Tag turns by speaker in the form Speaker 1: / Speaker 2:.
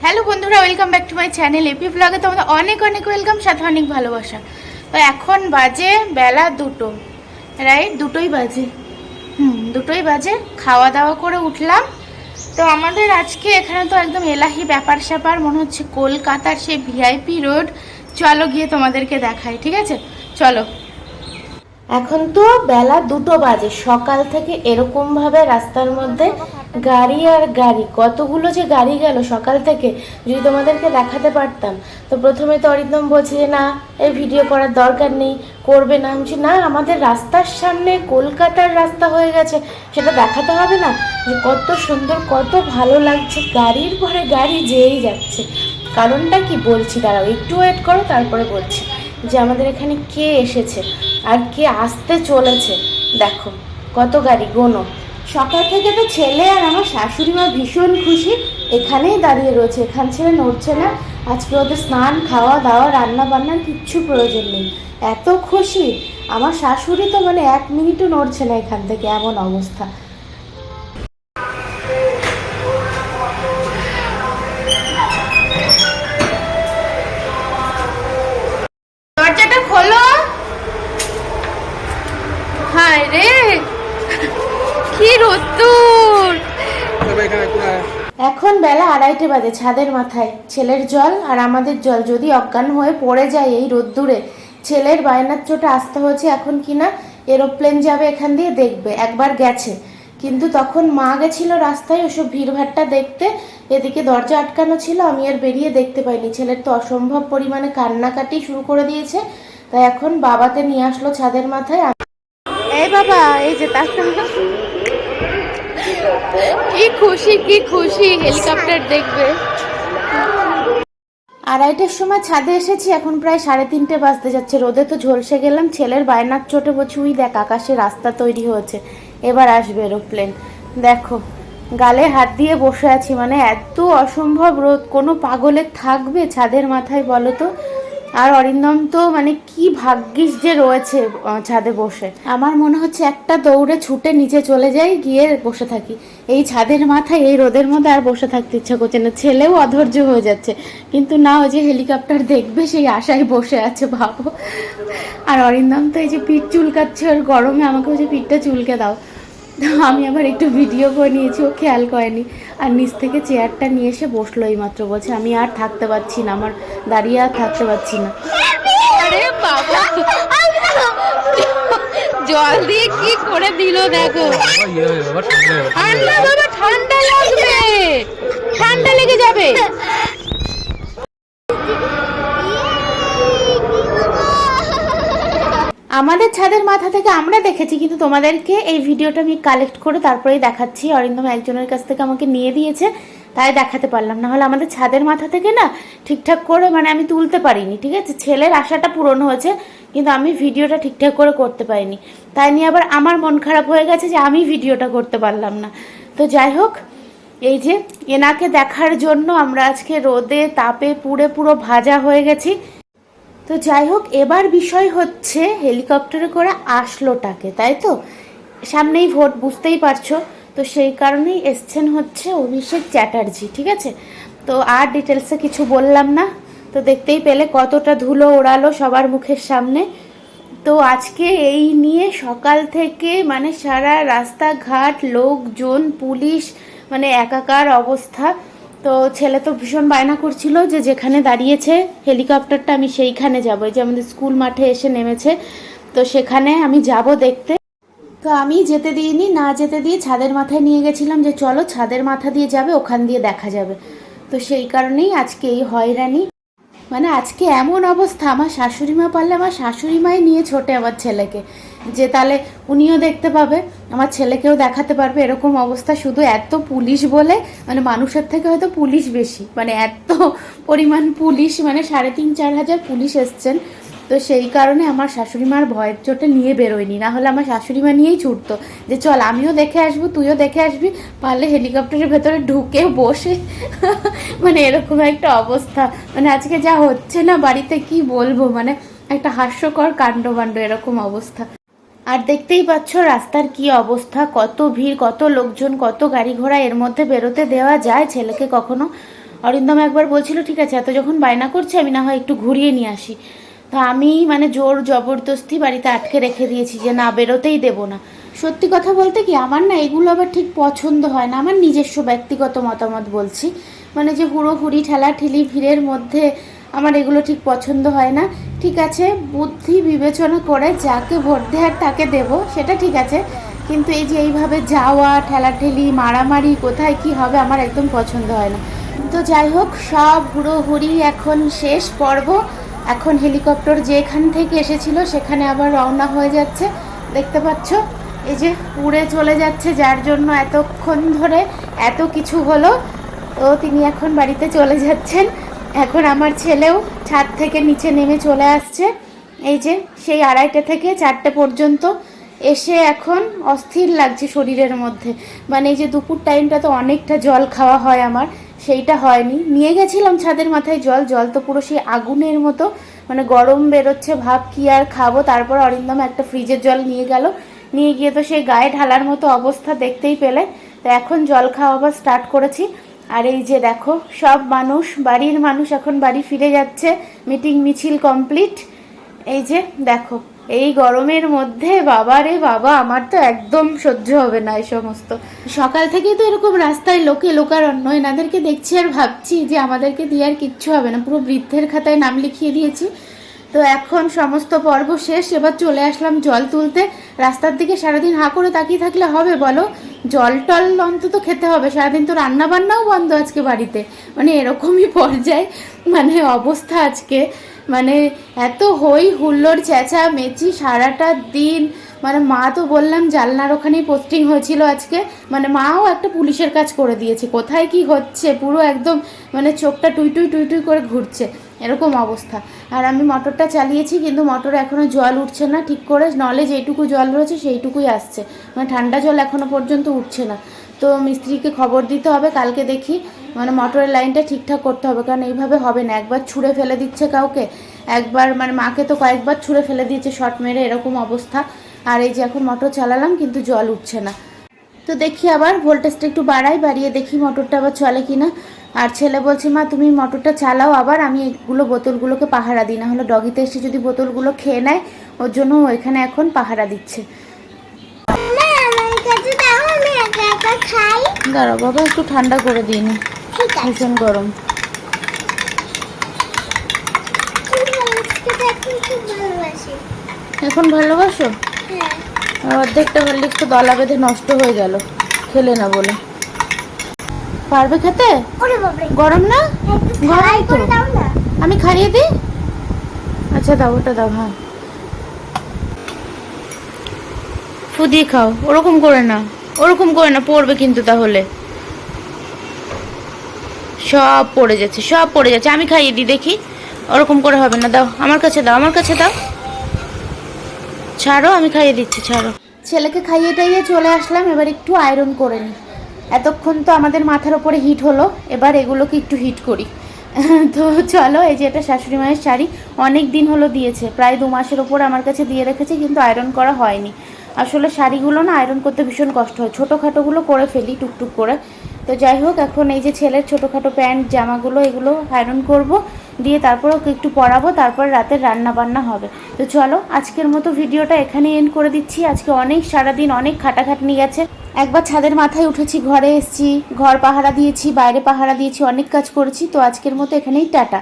Speaker 1: Hello বন্ধুরা welcome back to my channel AP ব্লগে তোমাদের অনেক অনেক ওয়েলকাম সাথে অনেক ভালোবাসা। তো এখন বাজে বেলা দুটো রাইট দুটোই বাজে। হুম, দুটোই বাজে খাওয়া দাওয়া করে উঠলাম। তো আমাদের আজকে এখানে তো একদম এলাহি ব্যাপার স্যাপার মনে হচ্ছে কলকাতার সেই ভিআইপি রোড চলো গিয়ে তোমাদেরকে দেখাই, ঠিক আছে? চলো। এখন তো বেলা দুটো বাজে। সকাল থেকে এরকম ভাবে রাস্তার মধ্যে গাড়ি আর গাড়ি। কতগুলো যে গাড়ি গেল সকাল থেকে যদি তোমাদেরকে দেখাতে পারতাম। তো প্রথমে তো অরিন্দম বলছে যে না এই ভিডিও করার দরকার নেই করবে না। বলছি, না আমাদের রাস্তার সামনে কলকাতার রাস্তা হয়ে গেছে সেটা দেখাতে হবে না? যে কত সুন্দর কত ভালো লাগছে গাড়ির পরে গাড়ি যেয়েই যাচ্ছে। কারণটা কি বলছি? দাঁড়াও একটু ওয়েট করো তারপরে বলছি। যে আমাদের এখানে কে এসেছে আর কে আসতে চলেছে। দেখো, কত গাড়ি, গোনো। সকাল থেকে তো ছেলে আর আমার শাশুড়ি মা ভীষণ খুশি। এখানেই দাঁড়িয়ে রয়েছে, এখান ছেড়ে নড়ছে না। আজকে ওদের স্নান, খাওয়া, দাওয়া, রান্না বান্নার কিচ্ছু প্রয়োজন নেই। এত খুশি। আমার শাশুড়ি তো মানে এক মিনিটও নড়ছে না এখান থেকে, এমন অবস্থা। রে? কি রোদ্দুর? এখন বেলা আড়াইটে বাজে ছাদের মাথায়। ছেলের জল আর আমাদের জল যদি অজ্ঞান হয়ে পড়ে যায় এই রোদ্দুরে, ছেলের বায়নার চোটে আসতে হয়েছে এখন কিনা এরোপ্লেন যাবে এখান দিয়ে দেখবে, একবার গেছে। কিন্তু তখন মা গেছিল রাস্তায় ওসব ভিড়ভাট্টা দেখতে, এদিকে দরজা আটকানো ছিল, আমি আর বেরিয়ে দেখতে পাইনি। ছেলের তো অসম্ভব পরিমাণে কান্নাকাটি শুরু করে দিয়েছে, তাই এখন বাবাতে নিয়ে আসলো ছাদের মাথায় এই যে কি খুশি কি খুশি হেলিকপ্টার দেখবে। আড়াইটার সময় ছাদে এসেছি, এখন প্রায় সাড়ে তিনটে বাজতে যাচ্ছে। রোদে তো ঝলসে গেলাম, ছেলের বায়নার চোটে বলছি উই দেখ, আকাশে রাস্তা তৈরি হয়েছে। এবার আসবে এরোপ্লেন দেখো, গালে হাত দিয়ে বসে আছি মানে এত অসম্ভব রোদ, কোনো পাগলের থাকবে ছাদের মাথায় বলো তো? আর অরিন্দম তো মানে কি ভাগ্যিস যে রয়েছে ছাদে বসে। আমার মনে হচ্ছে একটা দৌড়ে ছুটে নিচে চলে যাই, গিয়ে বসে থাকি। এই ছাদের মাথায়, এই রোদের মধ্যে আর বসে থাকতে ইচ্ছা করছে না। ছেলেও অধৈর্য হয়ে যাচ্ছে। কিন্তু না, ওই যে হেলিকপ্টার দেখবে, সেই আশায় বসে আছে ভাবো। আর অরিন্দম তো এই যে পিঠ চুলকাচ্ছে, ওর গরমে আমাকে ওই যে পিঠটা চুলকে দাও। আমি আবার একটু ভিডিও করে নিয়েছি ও খেয়াল করেনি। আর নিচ থেকে চেয়ারটা নিয়ে এসে বসল এই মাত্র বলছে, আমি আর থাকতে পারছি না, আমার দাঁড়িয়ে আর থাকতে পারছি না। জল দিয়ে কি করে দিল দেখো? ঠান্ডা লাগবে। ঠান্ডা লেগে যাবে। আমাদের ছাদের মাথা থেকে আমরা দেখেছি, কিন্তু তোমাদেরকে এই ভিডিওটা আমি কালেক্ট করে তারপরেই দেখাচ্ছি। অরিন্দম একজনের কাছ থেকে আমাকে নিয়ে দিয়েছে, তাই দেখাতে পারলাম। না হলে আমাদের ছাদের মাথা থেকে না ঠিকঠাক করে মানে আমি তুলতে পারিনি, ঠিক আছে? ছেলের আশাটা পূরণ হয়েছে, কিন্তু আমি ভিডিওটা ঠিকঠাক করে করতে পারিনি। তাই নিয়ে আবার আমার মন খারাপ হয়ে গেছে যে আমি ভিডিওটা করতে পারলাম না। তো যাই হোক, এই যে এনাকে দেখার জন্য আমরা আজকে রোদে, তাপে, পুড়ে পুরো ভাজা হয়ে গেছি। তো যাই হোক, এবার বিষয় হচ্ছে হেলিকপ্টারে করে আসলোটাকে, তাই তো? সামনেই ভোট, বুঝতেই পারছ। তো সেই কারণেই এসছেন হচ্ছে অভিষেক চ্যাটার্জি, ঠিক আছে? তো আর ডিটেলসে কিছু বললাম না। তো দেখতেই পেলে কতটা ধুলো ওড়ালো সবার মুখের সামনে। তো আজকে এই নিয়ে সকাল থেকে মানে সারা রাস্তাঘাট, লোকজন, পুলিশ মানে একাকার অবস্থা। তো ছেলে তো ভীষণ বায়না করছিল যে যেখানে দাঁড়িয়েছে হেলিকপ্টারটা আমি সেইখানে যাব। যে আমাদের স্কুল মাঠে এসে নেমেছে, তো সেখানে আমি যাব দেখতে। তো আমি যেতে দিইনি, না যেতে দিয়ে ছাদের মাথায় নিয়ে গেছিলাম যে চলো ছাদের মাথা দিয়ে যাবে, ওখান দিয়ে দেখা যাবে। তো সেই কারণেই আজকে এই হয়রানি। মানে আজকে এমন অবস্থা, আমার শাশুড়ি মা পারলে আমার শাশুড়ি মাই নিয়ে ছোটে আমার ছেলেকে। যে তাহলে উনিও দেখতে পাবে, আমার ছেলেকেও দেখাতে পারবে, এরকম অবস্থা। শুধু এত পুলিশ বলে মানে মানুষের থেকে হয়তো পুলিশ বেশি মানে এত পরিমাণ পুলিশ মানে সাড়ে তিন, চার হাজার পুলিশ এসছেন। তো সেই কারণে আমার শাশুড়ি মার ভয়ের চোটে নিয়ে বেরোয়নি, না হলে আমার শাশুড়ি মা নিয়েই ছুটতো। যে চল, আমিও দেখে আসব, তুইও দেখে আসবি, পারলে হেলিকপ্টারের ভেতরে ঢুকে বসে। মানে এরকম একটা অবস্থা। মানে আজকে যা হচ্ছে না, বাড়িতে কি বলব? মানে একটা হাস্যকর কাণ্ডবাণ্ড, এরকম অবস্থা। আর দেখতেই পাচ্ছ রাস্তার কি অবস্থা, কত ভিড়, কত লোকজন, কত গাড়ি ঘোড়া এর মধ্যে বেরোতে দেওয়া যায়। ছেলেকে কখনো অরিন্দম একবার বলছিল, ঠিক আছে, এত যখন বায়না করছে, আমি না হয় একটু ঘুরিয়ে নিয়ে আসি। তো আমি মানে জোর জবরদস্তি বাড়িতে আটকে রেখে দিয়েছি যে না, বেরোতেই দেবো না। সত্যি কথা বলতে কি, আমার না এগুলো আবার ঠিক পছন্দ হয় না। আমার নিজস্ব ব্যক্তিগত মতামত বলছি। মানে যে হুড়োহুড়ি ঠেলা ঠেলি ভিড়ের মধ্যে আমার এগুলো ঠিক পছন্দ হয় না। ঠিক আছে, বুদ্ধি বিবেচনা করে যাকে ভোট দেওয়ার তাকে দেব, সেটা ঠিক আছে। কিন্তু এই যে এইভাবে যাওয়া, ঠেলাঠেলি, মারামারি, কোথায় কি হবে আমার একদম পছন্দ হয় না। তো যাই হোক, সব হুড়োহুড়ি এখন শেষ পর্ব। এখন হেলিকপ্টার যেখান থেকে এসেছিল, সেখানে আবার রওনা হয়ে যাচ্ছে। দেখতে পাচ্ছ, এই যে উড়ে চলে যাচ্ছে, যার জন্য এতক্ষণ ধরে এত কিছু হলো। তো তিনি এখন বাড়িতে চলে যাচ্ছেন। এখন আমার ছেলেও ছাদ থেকে নিচে নেমে চলে আসছে। এই যে, সেই আড়াইটে থেকে চারটে পর্যন্ত এসে এখন অস্থির লাগছে শরীরের মধ্যে। মানে এই যে দুপুর টাইমটা তো অনেকটা জল খাওয়া হয় আমার, সেইটা হয়নি। নিয়ে গেছিলাম ছাদের মাথায় জল জল তো পুরো সেই আগুনের মতো মানে গরম বেরোচ্ছে, ভাব কি আর খাব। তারপর অরিন্দম একটা ফ্রিজের জল নিয়ে গেল। নিয়ে গিয়ে তো সেই গায়ে ঢালার মতো অবস্থা দেখতেই পেলে। তো এখন জল খাওয়া আবার স্টার্ট করেছি। আর এই যে দেখো, সব মানুষ, বাড়ির মানুষ এখন বাড়ি ফিরে যাচ্ছে, মিটিং মিছিল কমপ্লিট। এই যে দেখো, এই গরমের মধ্যে বাবা রে বাবা, আমার তো একদম সহ্য হবে না এই সমস্ত। সকাল থেকেই তো এরকম রাস্তায় লোকে লোকারণ্য, এনাদেরকে দেখছি আর ভাবছি যে আমাদেরকে দিয়ে আর কিচ্ছু হবে না। পুরো বৃদ্ধের খাতায় নাম লিখিয়ে দিয়েছি। তো এখন সমস্ত পর্ব শেষ, এবার চলে আসলাম জল তুলতে। রাস্তার দিকে সারাদিন হাঁ করে তাকিয়ে থাকলে হবে বলো? জল টল অন্তত খেতে হবে। সারাদিন তো রান্না বান্নাও বন্ধ আজকে বাড়িতে। মানে এরকমই পর্যায়ে। মানে অবস্থা আজকে। মানে এত হই হুল্লোড় চেঁচা মেচি সারাটা দিন। মানে মা তো বললাম জালনার ওখানেই পোস্টিং হয়েছিল আজকে। মানে মাও একটা পুলিশের কাজ করে দিয়েছে। কোথায় কি হচ্ছে? পুরো একদম মানে চোখটা টুই টুই টুই টুই করে ঘুরছে। এরকম অবস্থা। আর আমি মোটরটা চালিয়েছি, কিন্তু মোটরে এখনও জল উঠছে না, ঠিক করে নলে যেটুকু জল রয়েছে, সেইটুকুই আসছে। মানে ঠান্ডা জল এখনও পর্যন্ত উঠছে না। তো মিস্ত্রিকে খবর দিতে হবে, কালকে দেখি। মানে মোটরের লাইনটা ঠিকঠাক করতে হবে, কারণ এইভাবে হবে না। একবার ছুঁড়ে ফেলে দিচ্ছে কাউকে, একবার মানে মাকে তো কয়েকবার ছুঁড়ে ফেলে দিয়েছে শর্ট মেরে, এরকম অবস্থা। আর এই যে এখন মোটর চালালাম, কিন্তু জল উঠছে না। তো দেখি আবার ভোল্টেজটা একটু বাড়াই, বাড়িয়ে দেখি মোটরটা আবার চলে কিনা। আর ছেলে বলছে মা তুমি মোটরটা চালাও আবার আমি এগুলো বোতলগুলোকে পাহারা দিই। না হলে ডগিতে এসে যদি বোতলগুলো খেয়ে নেয় ওর জন্য ও এখানে এখন পাহারা দিচ্ছে। দাঁড়াও বাবা একটু ঠান্ডা করে দিই নি। ভীষণ গরম।
Speaker 2: এখন ভালোবাসি? হ্যাঁ।
Speaker 1: অর্ধেকটা হরলিক্স তো দলা বেঁধে নষ্ট হয়ে গেল। খেলে না বলে। পারবে খেতে? গরম না? গরম তো। আমি খাইয়ে দিই? আচ্ছা দাও ওটা দাও হ্যাঁ। ফু দিয়ে খাও ওরকম করে না। ওরকম করে না পড়বে কিন্তু তাহলে। সব পড়ে যাচ্ছে সব পড়ে যাচ্ছে। আমি খাইয়ে দিই দেখি। ওরকম করে হবে না দাও। আমার কাছে দাও আমার কাছে দাও। ছাড়ো আমি খাইয়ে দিচ্ছি ছাড়ো। ছেলেকে খাইয়ে টাইয়ে চলে আসলাম এবার একটু আয়রন করে নিই এতক্ষণ তো আমাদের মাথার ওপরে হিট হলো, এবার এগুলোকে একটু হিট করি। তো চলো, এই যে এটা শাশুড়ি মায়ের শাড়ি, অনেক দিন হলো দিয়েছে, প্রায় দু মাসের ওপর আমার কাছে দিয়ে রেখেছে, কিন্তু আয়রন করা হয়নি। আসলে শাড়িগুলো না আয়রন করতে ভীষণ কষ্ট হয়, ছোটোখাটোগুলো করে ফেলি টুকটুক করে। তো যাই হোক, এখন এই যে ছেলের ছোটোখাটো প্যান্ট, জামাগুলো, এগুলো আয়রন করব, দিয়ে তারপর ওকে একটু পরাবো, তারপর রাতের রান্না বান্না হবে। তো চলো, আজকের মতো ভিডিওটা এখানেই এন্ড করে দিচ্ছি। আজকে অনেক সারাদিন অনেক খাটাখাটনি গেছে। একবার ছাদের মাথায় উঠেছি, ঘরে এসেছি, ঘর পাহারা দিয়েছি, বাইরে পাহারা দিয়েছি, অনেক কাজ করেছি, তো আজকের মতো এখানেই টাটা।